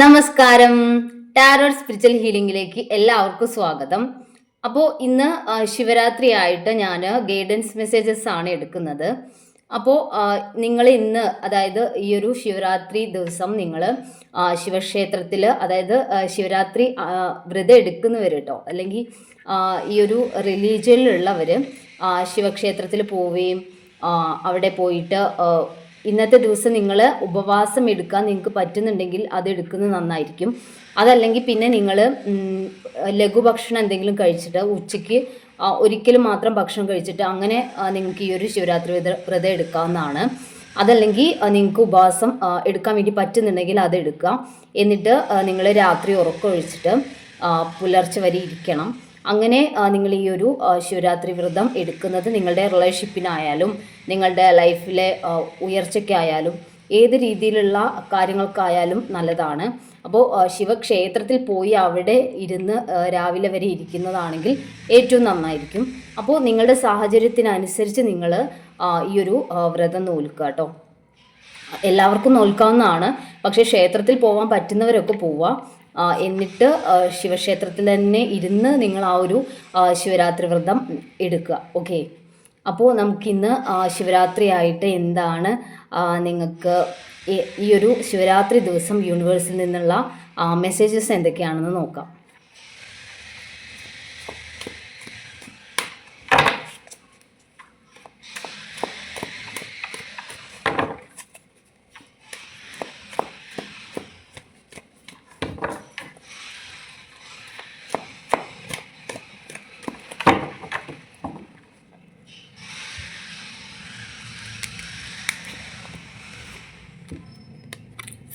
നമസ്കാരം. Tarot spiritual ഹീലിംഗിലേക്ക് എല്ലാവർക്കും സ്വാഗതം. അപ്പോൾ ഇന്ന് ശിവരാത്രി ആയിട്ട് ഞാൻ ഗൈഡൻസ് മെസ്സേജസ് ആണ് എടുക്കുന്നത്. അപ്പോൾ നിങ്ങൾ ഇന്ന് അതായത് ഈ ഒരു ശിവരാത്രി ദിവസം നിങ്ങൾ ശിവക്ഷേത്രത്തിൽ അതായത് ശിവരാത്രി വ്രതം എടുക്കുന്നവർ കേട്ടോ അല്ലെങ്കിൽ ഈ ഒരു റിലീജിയനിലുള്ളവർ ശിവക്ഷേത്രത്തിൽ പോവുകയും അവിടെ പോയിട്ട് ഇന്നത്തെ ദിവസം നിങ്ങൾ ഉപവാസം എടുക്കാൻ നിങ്ങൾക്ക് പറ്റുന്നുണ്ടെങ്കിൽ അത് എടുക്കുന്നത് നന്നായിരിക്കും. അതല്ലെങ്കിൽ പിന്നെ നിങ്ങൾ ലഘുഭക്ഷണം എന്തെങ്കിലും കഴിച്ചിട്ട് ഉച്ചയ്ക്ക് ഒരിക്കലും മാത്രം ഭക്ഷണം കഴിച്ചിട്ട് അങ്ങനെ നിങ്ങൾക്ക് ഈ ഒരു ശിവരാത്രി വ്രത എടുക്കാവുന്നതാണ്. അതല്ലെങ്കിൽ നിങ്ങൾക്ക് ഉപവാസം എടുക്കാൻ വേണ്ടി പറ്റുന്നുണ്ടെങ്കിൽ അത് എടുക്കുക. എന്നിട്ട് നിങ്ങൾ രാത്രി ഉറക്കം ഒഴിച്ചിട്ട് പുലർച്ചെ വരെ ഇരിക്കണം. അങ്ങനെ നിങ്ങൾ ഈ ഒരു ശിവരാത്രി വ്രതം എടുക്കുന്നത് നിങ്ങളുടെ റിലേഷൻഷിപ്പിനായാലും നിങ്ങളുടെ ലൈഫിലെ ഉയർച്ചയ്ക്കായാലും ഏത് രീതിയിലുള്ള കാര്യങ്ങൾക്കായാലും നല്ലതാണ്. അപ്പോൾ ശിവക്ഷേത്രത്തിൽ പോയി അവിടെ ഇരുന്ന് രാവിലെ വരെ ഇരിക്കുന്നതാണെങ്കിൽ ഏറ്റവും നന്നായിരിക്കും. അപ്പോൾ നിങ്ങളുടെ സാഹചര്യത്തിനനുസരിച്ച് നിങ്ങൾ ഈ ഒരു വ്രതം നോൽക്കുക കേട്ടോ. എല്ലാവർക്കും നോൽക്കാവുന്നതാണ്. പക്ഷേ ക്ഷേത്രത്തിൽ പോകാൻ പറ്റുന്നവരൊക്കെ പോവുക എന്നിട്ട് ശിവക്ഷേത്രത്തിൽ തന്നെ ഇരുന്ന് നിങ്ങൾ ആ ഒരു ശിവരാത്രി വ്രതം എടുക്കുക. ഓക്കെ അപ്പോൾ നമുക്കിന്ന് ശിവരാത്രി ആയിട്ട് എന്താണ് നിങ്ങൾക്ക് ഈ ഒരു ശിവരാത്രി ദിവസം യൂണിവേഴ്സിൽ നിന്നുള്ള മെസ്സേജസ് എന്തൊക്കെയാണെന്ന് നോക്കാം.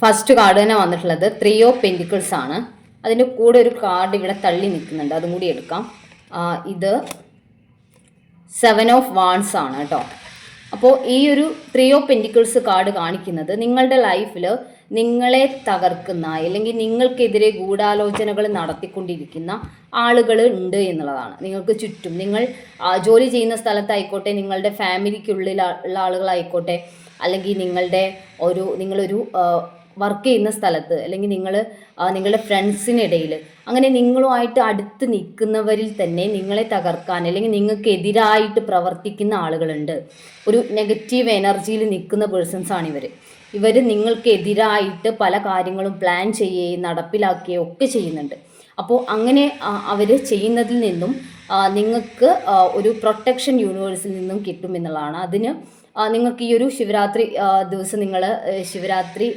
ഫസ്റ്റ് കാർഡ് തന്നെ വന്നിട്ടുള്ളത് ത്രീ ഓഫ് പെന്റിക്കിൾസ് ആണ്. അതിന്റെ കൂടെ ഒരു കാർഡ് ഇവിടെ തള്ളി നിൽക്കുന്നുണ്ട്. അതും കൂടി എടുക്കാം. ഇത് സെവൻ ഓഫ് വാൺസ് ആണ് കേട്ടോ. അപ്പോൾ ഈ ഒരു ത്രീ ഓഫ് പെന്റിക്കിൾസ് കാർഡ് കാണിക്കുന്നത് നിങ്ങളുടെ ലൈഫിൽ നിങ്ങളെ തകർക്കുന്ന അല്ലെങ്കിൽ നിങ്ങൾക്കെതിരെ ഗൂഢാലോചനകൾ നടത്തിക്കൊണ്ടിരിക്കുന്ന ആളുകൾ ഉണ്ട് എന്നുള്ളതാണ്. നിങ്ങൾക്ക് ചുറ്റും നിങ്ങൾ ജോലി ചെയ്യുന്ന സ്ഥലത്തായിക്കോട്ടെ നിങ്ങളുടെ ഫാമിലിക്കുള്ളിൽ ഉള്ള ആളുകളായിക്കോട്ടെ അല്ലെങ്കിൽ നിങ്ങളുടെ ഒരു നിങ്ങളൊരു വർക്ക് ചെയ്യുന്ന സ്ഥലത്ത് അല്ലെങ്കിൽ നിങ്ങൾ നിങ്ങളുടെ ഫ്രണ്ട്സിനിടയിൽ അങ്ങനെ നിങ്ങളുമായിട്ട് അടുത്ത് നിൽക്കുന്നവരിൽ തന്നെ നിങ്ങളെ തകർക്കാൻ അല്ലെങ്കിൽ നിങ്ങൾക്കെതിരായിട്ട് പ്രവർത്തിക്കുന്ന ആളുകളുണ്ട്. ഒരു നെഗറ്റീവ് എനർജിയിൽ നിൽക്കുന്ന പേഴ്സൺസ് ആണ് ഇവർ ഇവർ നിങ്ങൾക്കെതിരായിട്ട് പല കാര്യങ്ങളും പ്ലാൻ ചെയ്യുകയും നടപ്പിലാക്കുകയും ഒക്കെ ചെയ്യുന്നുണ്ട്. അപ്പോൾ അങ്ങനെ അവർ ചെയ്യുന്നതിൽ നിന്നും നിങ്ങൾക്ക് ഒരു പ്രൊട്ടക്ഷൻ യൂണിവേഴ്സിൽ നിന്നും കിട്ടും എന്നുള്ളതാണ്. അതിന് നിങ്ങൾക്ക് ഈ ഒരു ശിവരാത്രി ദിവസം നിങ്ങൾ ശിവരാത്രി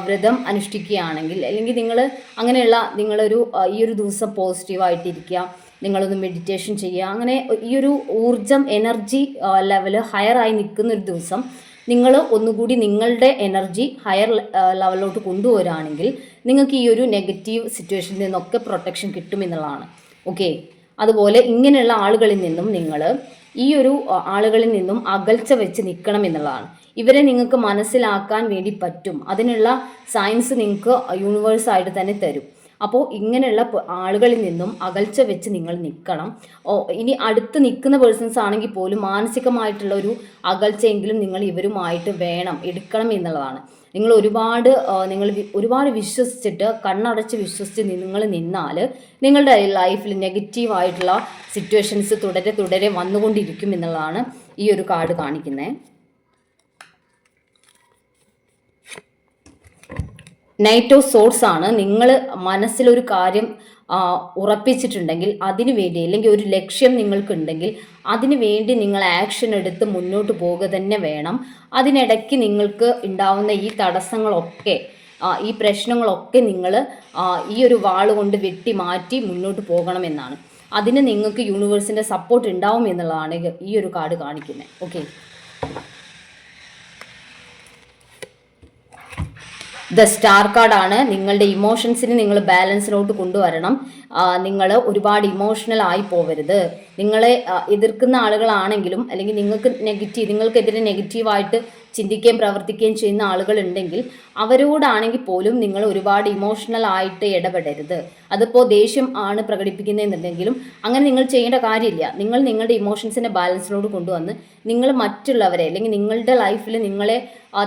വ്രതം അനുഷ്ഠിക്കുകയാണെങ്കിൽ അല്ലെങ്കിൽ നിങ്ങൾ അങ്ങനെയുള്ള നിങ്ങളൊരു ഈ ഒരു ദിവസം പോസിറ്റീവായിട്ടിരിക്കുക നിങ്ങളൊന്ന് മെഡിറ്റേഷൻ ചെയ്യുക അങ്ങനെ ഈ ഒരു ഊർജം എനർജി ലെവൽ ഹയറായി നിൽക്കുന്ന ഒരു ദിവസം നിങ്ങൾ ഒന്നുകൂടി നിങ്ങളുടെ എനർജി ഹയർ ലെവലിലോട്ട് കൊണ്ടുവരാണെങ്കിൽ നിങ്ങൾക്ക് ഈ ഒരു നെഗറ്റീവ് സിറ്റുവേഷനിൽ നിന്നൊക്കെ പ്രൊട്ടക്ഷൻ കിട്ടുമെന്നുള്ളതാണ് ഓക്കെ അതുപോലെ ഇങ്ങനെയുള്ള ആളുകളിൽ നിന്നും നിങ്ങൾ ഈ ഒരു ആളുകളിൽ നിന്നും അകൽച്ച വെച്ച് നിൽക്കണം എന്നുള്ളതാണ്. ഇവരെ നിങ്ങൾക്ക് മനസ്സിലാക്കാൻ വേണ്ടി പറ്റും. അതിനുള്ള സയൻസ് നിങ്ങൾക്ക് യൂണിവേഴ്സായിട്ട് തന്നെ തരും. അപ്പോൾ ഇങ്ങനെയുള്ള ആളുകളിൽ നിന്നും അകൽച്ച വെച്ച് നിങ്ങൾ നിൽക്കണം. ഇനി അടുത്ത് നിൽക്കുന്ന പേഴ്സൺസ് ആണെങ്കിൽ പോലും മാനസികമായിട്ടുള്ള ഒരു അകൽച്ചയെങ്കിലും നിങ്ങൾ ഇവരുമായിട്ട് വേണം എടുക്കണം എന്നുള്ളതാണ്. നിങ്ങൾ ഒരുപാട് നിങ്ങൾ ഒരുപാട് വിശ്വസിച്ചിട്ട് കണ്ണടച്ച് വിശ്വസിച്ച് നിങ്ങൾ നിന്നാൽ നിങ്ങളുടെ ലൈഫിൽ നെഗറ്റീവായിട്ടുള്ള സിറ്റുവേഷൻസ് തുടരെ തുടരെ വന്നുകൊണ്ടിരിക്കും എന്നുള്ളതാണ് ഈ ഒരു കാർഡ് കാണിക്കുന്നത് നൈറ്റ് ഓഫ് സോഴ്സ് ആണ്. നിങ്ങൾ മനസ്സിലൊരു കാര്യം ഉറപ്പിച്ചിട്ടുണ്ടെങ്കിൽ അതിനു വേണ്ടി അല്ലെങ്കിൽ ഒരു ലക്ഷ്യം നിങ്ങൾക്കുണ്ടെങ്കിൽ അതിനു വേണ്ടി നിങ്ങൾ ആക്ഷൻ എടുത്ത് മുന്നോട്ട് പോവുക തന്നെ വേണം. അതിനിടയ്ക്ക് നിങ്ങൾക്ക് ഉണ്ടാവുന്ന ഈ തടസ്സങ്ങളൊക്കെ ഈ പ്രശ്നങ്ങളൊക്കെ നിങ്ങൾ ഈ ഒരു വാൾ കൊണ്ട് വെട്ടി മാറ്റി മുന്നോട്ട് പോകണമെന്നാണ്. അതിന് നിങ്ങൾക്ക് യൂണിവേഴ്സിന്റെ സപ്പോർട്ട് ഉണ്ടാവും എന്നുള്ളതാണ് ഈ ഒരു കാർഡ് കാണിക്കുന്നത്. ഓക്കെ ദ സ്റ്റാർ കാർഡാണ് നിങ്ങളുടെ ഇമോഷൻസിനെ നിങ്ങൾ ബാലൻസിലോട്ട് കൊണ്ടുവരണം. നിങ്ങൾ ഒരുപാട് ഇമോഷണൽ ആയി പോവരുത്. നിങ്ങളെ എതിർക്കുന്ന ആളുകളാണെങ്കിലും അല്ലെങ്കിൽ നിങ്ങൾക്ക് നെഗറ്റീവ് നിങ്ങൾക്കെതിരെ നെഗറ്റീവായിട്ട് ചിന്തിക്കുകയും പ്രവർത്തിക്കുകയും ചെയ്യുന്ന ആളുകളുണ്ടെങ്കിൽ അവരോടാണെങ്കിൽ പോലും നിങ്ങൾ ഒരുപാട് ഇമോഷണൽ ആയിട്ട് ഇടപെടരുത്. അതിപ്പോൾ ദേഷ്യം ആണ് പ്രകടിപ്പിക്കുന്നതെന്നുണ്ടെങ്കിലും അങ്ങനെ നിങ്ങൾ ചെയ്യേണ്ട കാര്യമില്ല. നിങ്ങൾ നിങ്ങളുടെ ഇമോഷൻസിനെ ബാലൻസിനോട് കൊണ്ടുവന്ന് നിങ്ങൾ മറ്റുള്ളവരെ അല്ലെങ്കിൽ നിങ്ങളുടെ ലൈഫിൽ നിങ്ങളെ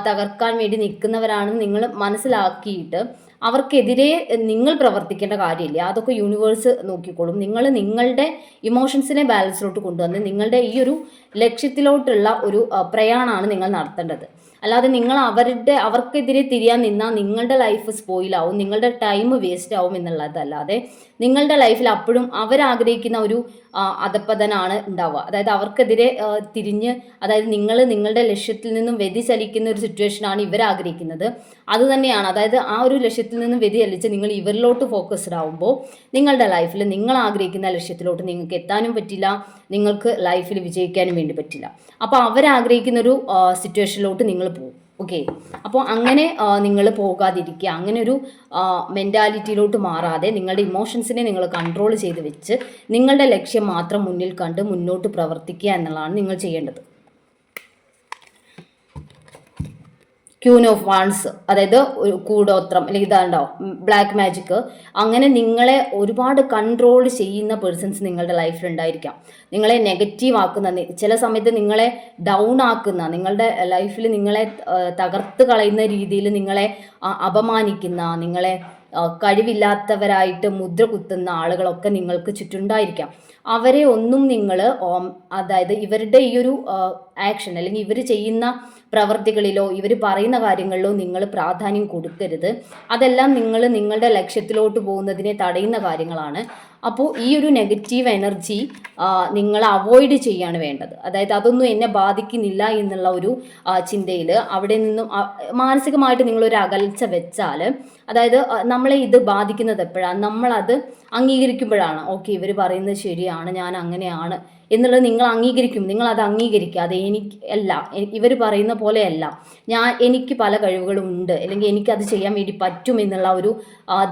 തകർക്കാൻ വേണ്ടി നിൽക്കുന്നവരാണെന്ന് നിങ്ങൾ മനസ്സിലാക്കിയിട്ട് അവർക്കെതിരെ നിങ്ങൾ പ്രവർത്തിക്കേണ്ട കാര്യമില്ല. അതൊക്കെ യൂണിവേഴ്സ് നോക്കിക്കോളും. നിങ്ങൾ നിങ്ങളുടെ ഇമോഷൻസിനെ ബാലൻസിലോട്ട് കൊണ്ടുവന്ന് നിങ്ങളുടെ ഈ ഒരു ലക്ഷ്യത്തിലോട്ടുള്ള ഒരു പ്രയാണമാണ് നിങ്ങൾ നടത്തേണ്ടത്. അല്ലാതെ നിങ്ങൾ അവരുടെ അവർക്കെതിരെ തിരിയാൻ നിന്നാൽ നിങ്ങളുടെ ലൈഫ് സ്പോയിലാവും നിങ്ങളുടെ ടൈം വേസ്റ്റ് ആവും എന്നുള്ളതല്ലാതെ നിങ്ങളുടെ ലൈഫിൽ അപ്പോഴും അവരാഗ്രഹിക്കുന്ന ഒരു അധപ്പതനാണ് ഉണ്ടാവുക. അതായത് അവർക്കെതിരെ തിരിഞ്ഞ് അതായത് നിങ്ങൾ നിങ്ങളുടെ ലക്ഷ്യത്തിൽ നിന്നും വ്യതിചലിക്കുന്ന ഒരു സിറ്റുവേഷനാണ് ഇവർ ആഗ്രഹിക്കുന്നത്. അത് തന്നെയാണ്. അതായത് ആ ഒരു ലക്ഷ്യത്തിൽ നിന്നും വ്യതിചലിച്ച് നിങ്ങൾ ഇവരിലോട്ട് ഫോക്കസ്ഡ് ആവുമ്പോൾ നിങ്ങളുടെ ലൈഫിൽ നിങ്ങൾ ആഗ്രഹിക്കുന്ന ലക്ഷ്യത്തിലോട്ട് നിങ്ങൾക്ക് എത്താനും പറ്റില്ല. നിങ്ങൾക്ക് ലൈഫിൽ വിജയിക്കാനും വേണ്ടി പറ്റില്ല. അപ്പോൾ അവരാഗ്രഹിക്കുന്ന ഒരു സിറ്റുവേഷനിലോട്ട് നിങ്ങൾ ഓക്കെ അപ്പോൾ അങ്ങനെ നിങ്ങൾ പോകാതിരിക്കുക. അങ്ങനെ ഒരു മെന്റാലിറ്റിയിലോട്ട് മാറാതെ നിങ്ങളുടെ ഇമോഷൻസിനെ നിങ്ങൾ കൺട്രോൾ ചെയ്ത് വെച്ച് നിങ്ങളുടെ ലക്ഷ്യം മാത്രം മുന്നിൽ കണ്ട് മുന്നോട്ട് പ്രവർത്തിക്കുക എന്നുള്ളതാണ് നിങ്ങൾ ചെയ്യേണ്ടത്. ക്യൂൻ ഓഫ് വാൺസ് അതായത് കൂടോത്രം അല്ലെങ്കിൽ ഇതാണ്ടാവും ബ്ലാക്ക് മാജിക് അങ്ങനെ നിങ്ങളെ ഒരുപാട് കൺട്രോൾ ചെയ്യുന്ന പേഴ്സൺസ് നിങ്ങളുടെ ലൈഫിൽ ഉണ്ടായിരിക്കാം. നിങ്ങളെ നെഗറ്റീവ് ആക്കുന്ന ചില സമയത്ത് നിങ്ങളെ ഡൗൺ ആക്കുന്ന നിങ്ങളുടെ ലൈഫിൽ നിങ്ങളെ തകർത്ത് കളയുന്ന രീതിയിൽ നിങ്ങളെ അപമാനിക്കുന്ന നിങ്ങളെ കഴിവില്ലാത്തവരായിട്ട് മുദ്ര കുത്തുന്ന ആളുകളൊക്കെ നിങ്ങൾക്ക് ചുറ്റുണ്ടായിരിക്കാം. അവരെ ഒന്നും നിങ്ങൾ അതായത് ഇവരുടെ ഈ ഒരു ആക്ഷൻ അല്ലെങ്കിൽ ഇവർ ചെയ്യുന്ന പ്രവർത്തികളിലോ ഇവർ പറയുന്ന കാര്യങ്ങളിലോ നിങ്ങൾ പ്രാധാന്യം കൊടുക്കരുത്. അതെല്ലാം നിങ്ങൾ നിങ്ങളുടെ ലക്ഷ്യത്തിലോട്ട് പോകുന്നതിനെ തടയുന്ന കാര്യങ്ങളാണ്. അപ്പോൾ ഈ ഒരു നെഗറ്റീവ് എനർജി നിങ്ങൾ അവോയ്ഡ് ചെയ്യാണ് വേണ്ടത്. അതായത് അതൊന്നും എന്നെ ബാധിക്കുന്നില്ല എന്നുള്ള ഒരു ചിന്തയിൽ അവിടെ നിന്നും മാനസികമായിട്ട് നിങ്ങളൊരു അകൽച്ച വെച്ചാൽ അതായത് നമ്മളെ ഇത് ബാധിക്കുന്നത് എപ്പോഴാണ് നമ്മളത് അംഗീകരിക്കുമ്പോഴാണ്. ഓക്കെ ഇവർ പറയുന്നത് ശരിയാണ് ഞാൻ അങ്ങനെയാണ് എന്നുള്ളത് നിങ്ങൾ അംഗീകരിക്കും. നിങ്ങൾ അത് അംഗീകരിക്കുക അത് എനിക്ക് അല്ല ഇവർ പറയുന്ന പോലെയല്ല ഞാൻ എനിക്ക് പല കഴിവുകളും ഉണ്ട്. അല്ലെങ്കിൽ എനിക്കത് ചെയ്യാൻ വേണ്ടി പറ്റും എന്നുള്ള ഒരു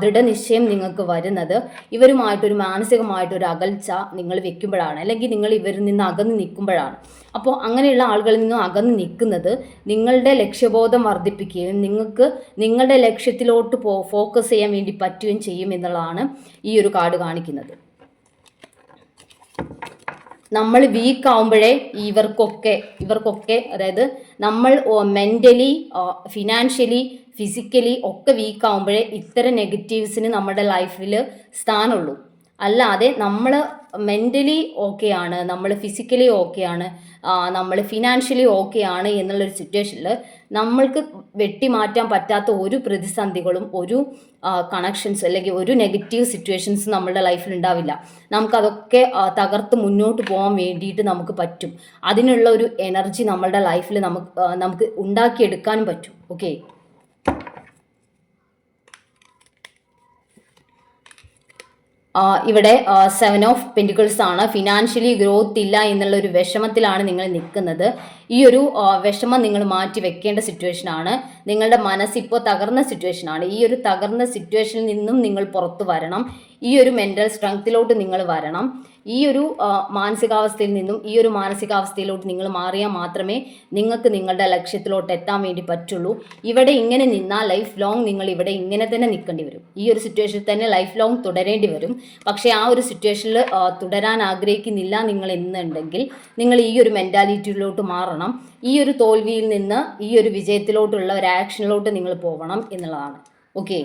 ദൃഢനിശ്ചയം നിങ്ങൾക്ക് വരുന്നത് ഇവരുമായിട്ടൊരു മാനസികമായിട്ടൊരു അകൽച്ച നിങ്ങൾ വെക്കുമ്പോഴാണ്. അല്ലെങ്കിൽ നിങ്ങൾ ഇവരിൽ നിന്ന് അകന്ന് നിൽക്കുമ്പോഴാണ്. അപ്പോൾ അങ്ങനെയുള്ള ആളുകളിൽ നിന്നും അകന്ന് നിൽക്കുന്നത് നിങ്ങളുടെ ലക്ഷ്യബോധം വർദ്ധിപ്പിക്കുകയും നിങ്ങൾക്ക് നിങ്ങളുടെ ലക്ഷ്യത്തിലോട്ട് പോ ഫോക്കസ് ചെയ്യാൻ വേണ്ടി പറ്റുകയും ചെയ്യും എന്നുള്ളതാണ് ഈ ഒരു കാർഡ് കാണിക്കുന്നത്. നമ്മൾ വീക്ക് ആവുമ്പോഴേ ഇവർക്കൊക്കെ ഇവർക്കൊക്കെ അതായത് നമ്മൾ മെന്റലി ഫിനാൻഷ്യലി ഫിസിക്കലി ഒക്കെ വീക്ക് ആവുമ്പോഴേ ഇത്തരം നെഗറ്റീവ്സിന് നമ്മുടെ ലൈഫിൽ സ്ഥാനമുള്ളൂ. അല്ലാതെ നമ്മൾ മെന്റലി ആണ് നമ്മൾ ഫിസിക്കലി ഓക്കെയാണ് നമ്മൾ ഫിനാൻഷ്യലി ഓക്കെയാണ് എന്നുള്ളൊരു സിറ്റുവേഷനിൽ നമ്മൾക്ക് വെട്ടിമാറ്റാൻ പറ്റാത്ത ഒരു പ്രതിസന്ധികളും ഒരു കണക്ഷൻസ് അല്ലെങ്കിൽ ഒരു നെഗറ്റീവ് സിറ്റുവേഷൻസ് നമ്മുടെ ലൈഫിൽ ഉണ്ടാവില്ല. നമുക്കതൊക്കെ തകർത്ത് മുന്നോട്ട് പോകാൻ വേണ്ടിയിട്ട് നമുക്ക് പറ്റും. അതിനുള്ള ഒരു എനർജി നമ്മളുടെ ലൈഫിൽ നമുക്ക് നമുക്ക് ഉണ്ടാക്കിയെടുക്കാനും പറ്റും. ഓക്കെ ഇവിടെ സെവൻ ഓഫ് പെന്റിക്കിൾസ് ആണ്. ഫിനാൻഷ്യലി ഗ്രോത്ത് ഇല്ല എന്നുള്ള ഒരു വിഷമത്തിലാണ് നിങ്ങൾ നിൽക്കുന്നത്. ഈ ഒരു വിഷമം നിങ്ങൾ മാറ്റി വെക്കേണ്ട സിറ്റുവേഷൻ ആണ്. നിങ്ങളുടെ മനസ്സ് ഇപ്പോൾ തകർന്ന സിറ്റുവേഷൻ ആണ്. ഈ ഒരു തകർന്ന സിറ്റുവേഷനിൽ നിന്നും നിങ്ങൾ പുറത്തു വരണം. ഈ ഒരു മെന്റൽ സ്ട്രെങ്ത്തിലോട്ട് നിങ്ങൾ വരണം. ഈ ഒരു മാനസികാവസ്ഥയിൽ നിന്നും ഈ ഒരു മാനസികാവസ്ഥയിലോട്ട് നിങ്ങൾ മാറിയാൽ മാത്രമേ നിങ്ങൾക്ക് നിങ്ങളുടെ ലക്ഷ്യത്തിലോട്ട് എത്താൻ വേണ്ടി പറ്റുള്ളൂ. ഇവിടെ ഇങ്ങനെ നിന്നാൽ ലൈഫ് ലോങ് നിങ്ങൾ ഇവിടെ ഇങ്ങനെ തന്നെ നിൽക്കേണ്ടി വരും. ഈ ഒരു സിറ്റുവേഷനിൽ തന്നെ ലൈഫ് ലോങ് തുടരേണ്ടി വരും. പക്ഷേ ആ ഒരു സിറ്റുവേഷനിൽ തുടരാൻ ആഗ്രഹിക്കുന്നില്ല നിങ്ങൾ എന്നുണ്ടെങ്കിൽ നിങ്ങൾ ഈ ഒരു മെന്റാലിറ്റിയിലോട്ട് മാറണം. ഈ ഒരു തോൽവിയിൽ നിന്ന് ഈ ഒരു വിജയത്തിലോട്ടുള്ള ഒരു ആക്ഷനിലോട്ട് നിങ്ങൾ പോകണം എന്നുള്ളതാണ്. ഓക്കെ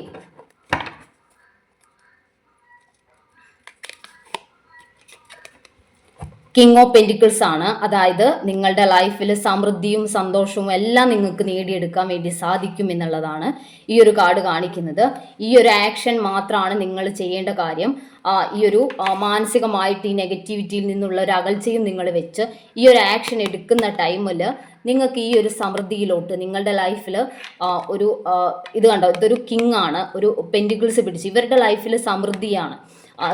കിങ് ഓഫ് പെന്റിക്കിൾസ് ആണ്. അതായത് നിങ്ങളുടെ ലൈഫിൽ സമൃദ്ധിയും സന്തോഷവും എല്ലാം നിങ്ങൾക്ക് നേടിയെടുക്കാൻ വേണ്ടി സാധിക്കും എന്നുള്ളതാണ് ഈ ഒരു കാർഡ് കാണിക്കുന്നത്. ഈ ഒരു ആക്ഷൻ മാത്രമാണ് നിങ്ങൾ ചെയ്യേണ്ട കാര്യം. ഈ ഒരു മാനസികമായിട്ട് ഈ നെഗറ്റിവിറ്റിയിൽ നിന്നുള്ള ഒരു അകൽച്ചയും നിങ്ങൾ വെച്ച് ഈ ഒരു ആക്ഷൻ എടുക്കുന്ന ടൈമിൽ നിങ്ങൾക്ക് ഈ ഒരു സമൃദ്ധിയിലോട്ട് നിങ്ങളുടെ ലൈഫിൽ ഒരു ഇത് കണ്ടോ? ഇതൊരു കിങ് ആണ്. ഒരു പെന്റിക്കിൾസ് പിടിച്ച് ഇവരുടെ ലൈഫിൽ സമൃദ്ധിയാണ്.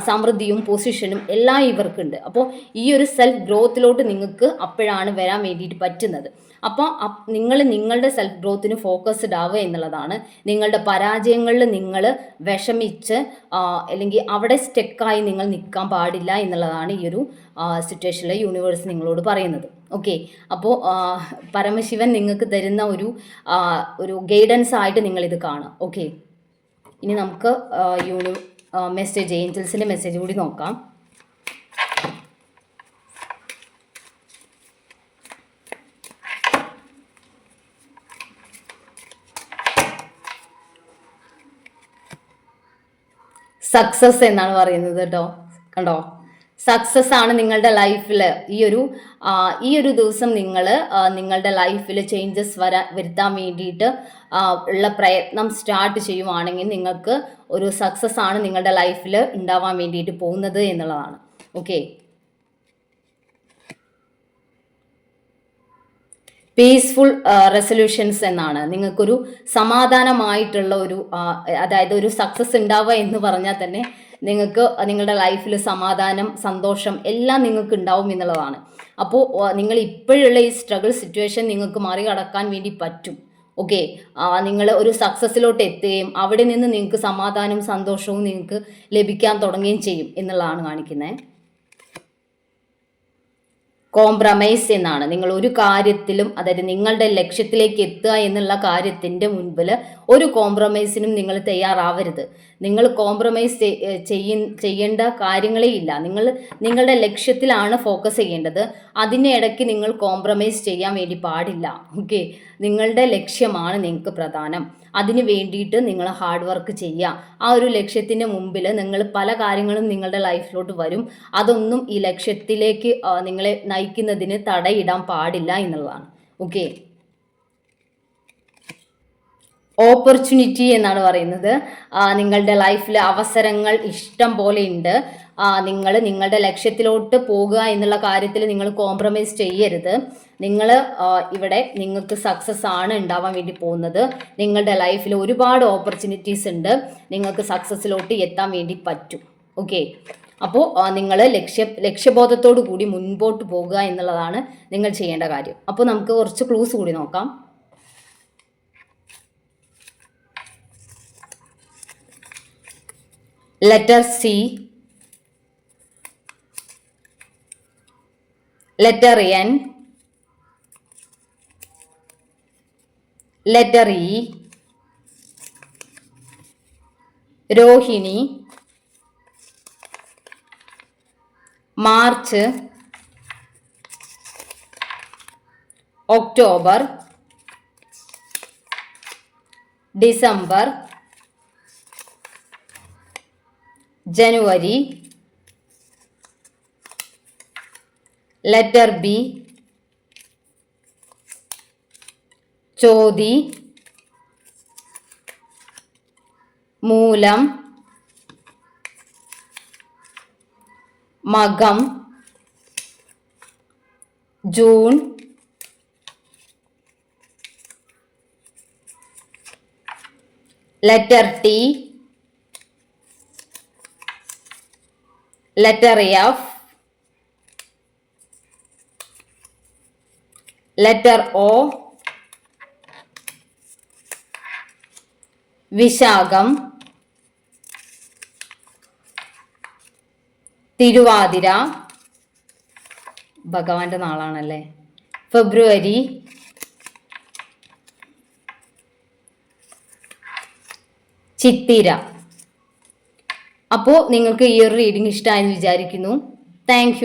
സമൃദ്ധിയും പൊസിഷനും എല്ലാം ഇവർക്കുണ്ട്. അപ്പോൾ ഈ ഒരു സെൽഫ് ഗ്രോത്തിലോട്ട് നിങ്ങൾക്ക് അപ്പോഴാണ് വരാൻ വേണ്ടിയിട്ട് പറ്റുന്നത്. അപ്പോൾ നിങ്ങൾ നിങ്ങളുടെ സെൽഫ് ഗ്രോത്തിന് ഫോക്കസ്ഡ് ആവുക എന്നുള്ളതാണ്. നിങ്ങളുടെ പരാജയങ്ങളിൽ നിങ്ങൾ വിഷമിച്ച് അല്ലെങ്കിൽ അവിടെ സ്റ്റെക്കായി നിങ്ങൾ നിൽക്കാൻ പാടില്ല എന്നുള്ളതാണ് ഈ ഒരു സിറ്റുവേഷനിലെ യൂണിവേഴ്സ് നിങ്ങളോട് പറയുന്നത്. ഓക്കെ അപ്പോൾ പരമശിവൻ നിങ്ങൾക്ക് തരുന്ന ഒരു ഒരു ഗൈഡൻസ് ആയിട്ട് നിങ്ങളിത് കാണാം. ഓക്കെ ഇനി നമുക്ക് യൂണി മെസ്സേജ് ഏഞ്ചൽസിന്റെ മെസ്സേജ് കൂടി നോക്കാം. സക്സസ് എന്നാണ് പറയുന്നത് കേട്ടോ കണ്ടോ? സക്സസ് ആണ് നിങ്ങളുടെ ലൈഫിൽ ഈ ഒരു ഈ ഒരു ദിവസം നിങ്ങൾ നിങ്ങളുടെ ലൈഫിൽ ചേഞ്ചസ് വരാ വരുത്താൻ വേണ്ടിയിട്ട് ഉള്ള പ്രയത്നം സ്റ്റാർട്ട് ചെയ്യുവാണെങ്കിൽ നിങ്ങൾക്ക് ഒരു സക്സസ് ആണ് നിങ്ങളുടെ ലൈഫിൽ ഉണ്ടാവാൻ വേണ്ടിയിട്ട് പോകുന്നത് എന്നുള്ളതാണ്. ഓക്കെ പീസ്ഫുൾ റെസൊല്യൂഷൻസ് എന്നാണ്. നിങ്ങൾക്കൊരു സമാധാനമായിട്ടുള്ള ഒരു അതായത് ഒരു സക്സസ് ഉണ്ടാവുക എന്ന് പറഞ്ഞാൽ തന്നെ നിങ്ങൾക്ക് നിങ്ങളുടെ ലൈഫിൽ സമാധാനം സന്തോഷം എല്ലാം നിങ്ങൾക്ക് ഉണ്ടാവും എന്നുള്ളതാണ്. അപ്പോൾ നിങ്ങൾ ഇപ്പോഴുള്ള ഈ സ്ട്രഗിൾ സിറ്റുവേഷൻ നിങ്ങൾക്ക് മറികടക്കാൻ വേണ്ടി പറ്റും. ഓക്കെ നിങ്ങൾ ഒരു സക്സസ്സിലോട്ട് എത്തുകയും അവിടെ നിന്ന് നിങ്ങൾക്ക് സമാധാനവും സന്തോഷവും നിങ്ങൾക്ക് ലഭിക്കാൻ തുടങ്ങുകയും ചെയ്യും എന്നുള്ളതാണ് കാണിക്കുന്നത് കോംപ്രമൈസ് എന്നാണ്. നിങ്ങൾ ഒരു കാര്യത്തിലും അതായത് നിങ്ങളുടെ ലക്ഷ്യത്തിലേക്ക് എത്തുക എന്നുള്ള കാര്യത്തിന്റെ മുൻപിൽ ഒരു കോംപ്രമൈസിനും നിങ്ങൾ തയ്യാറാവരുത്. നിങ്ങൾ കോംപ്രമൈസ് ചെയ്യ ചെയ്യേണ്ട കാര്യങ്ങളേ ഇല്ല. നിങ്ങൾ നിങ്ങളുടെ ലക്ഷ്യത്തിലാണ് ഫോക്കസ് ചെയ്യേണ്ടത്. അതിന്റെ ഇടയ്ക്ക് നിങ്ങൾ കോംപ്രമൈസ് ചെയ്യാൻ വേണ്ടി പാടില്ല. ഓക്കെ നിങ്ങളുടെ ലക്ഷ്യമാണ് നിങ്ങൾക്ക് പ്രധാനം. അതിന് വേണ്ടിയിട്ട് നിങ്ങൾ ഹാർഡ് വർക്ക് ചെയ്യുക. ആ ഒരു ലക്ഷ്യത്തിന്റെ മുമ്പിൽ നിങ്ങൾ പല കാര്യങ്ങളും നിങ്ങളുടെ ലൈഫിലോട്ട് വരും. അതൊന്നും ഈ ലക്ഷ്യത്തിലേക്ക് നിങ്ങളെ നയിക്കുന്നതിന് തടയിടാൻ പാടില്ല എന്നുള്ളതാണ്. ഓക്കെ ഓപ്പർച്യൂണിറ്റി എന്നാണ് പറയുന്നത്. നിങ്ങളുടെ ലൈഫിൽ അവസരങ്ങൾ ഇഷ്ടം പോലെ ഉണ്ട് നിങ്ങൾ നിങ്ങളുടെ ലക്ഷ്യത്തിലോട്ട് പോകുക എന്നുള്ള കാര്യത്തിൽ നിങ്ങൾ കോംപ്രമൈസ് ചെയ്യരുത്. നിങ്ങൾ ഇവിടെ നിങ്ങൾക്ക് സക്സസ് ആണ് ഉണ്ടാവാൻ വേണ്ടി പോകുന്നത്. നിങ്ങളുടെ ലൈഫിൽ ഒരുപാട് ഓപ്പർച്യൂണിറ്റീസ് ഉണ്ട് നിങ്ങൾക്ക് സക്സസ്സിലോട്ട് എത്താൻ വേണ്ടി പറ്റും. ഓക്കെ അപ്പോൾ നിങ്ങൾ ലക്ഷ്യ ലക്ഷ്യബോധത്തോടു കൂടി മുൻപോട്ട് പോകുക എന്നുള്ളതാണ് നിങ്ങൾ ചെയ്യേണ്ട കാര്യം. അപ്പോൾ നമുക്ക് കുറച്ച് ക്ലൂസ് കൂടി നോക്കാം. Letter C, letter N, letter E, Rohini, March, October, December, January, letter B, Chodi, Moolam, Magam, June, letter T, letter F, letter O, വിശാഖം. തിരുവാതിര. ഭഗവാന്റെ നാളാണല്ലേ? ഫെബ്രുവരി. ചിത്തിര. അപ്പോൾ നിങ്ങൾക്ക് ഈ ഒരു റീഡിംഗ് ഇഷ്ടമായെന്ന് വിചാരിക്കുന്നു. താങ്ക്